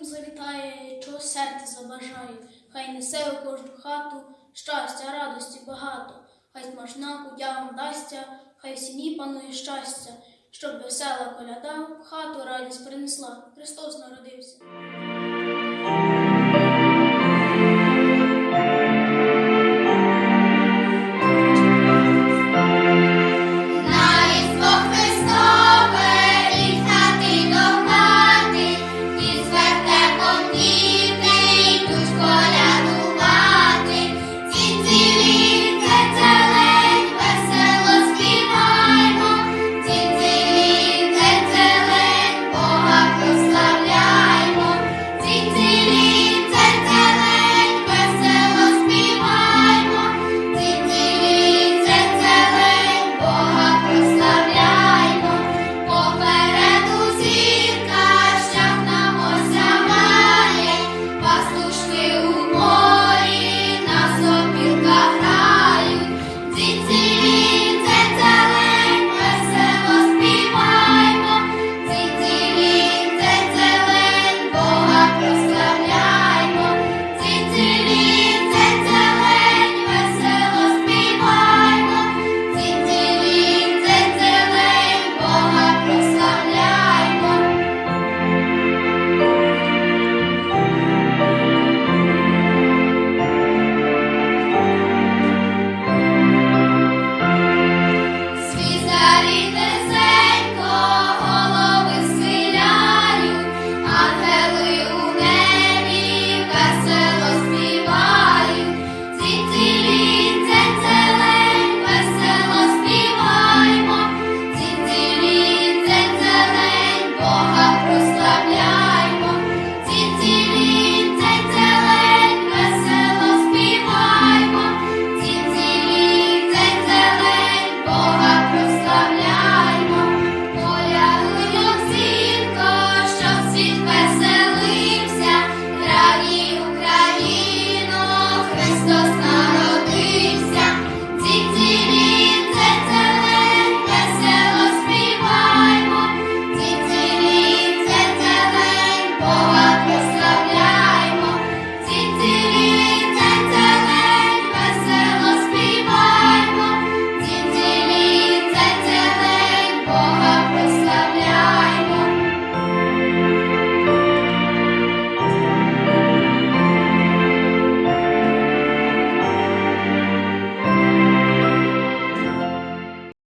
всім завітає, чого серце забажає, хай несе у кожну хату щастя, радості багато, хай смачна кудя вам дасться, хай в сім'ї панує щастя, щоб весела коляда в хату радість принесла. Христос народився.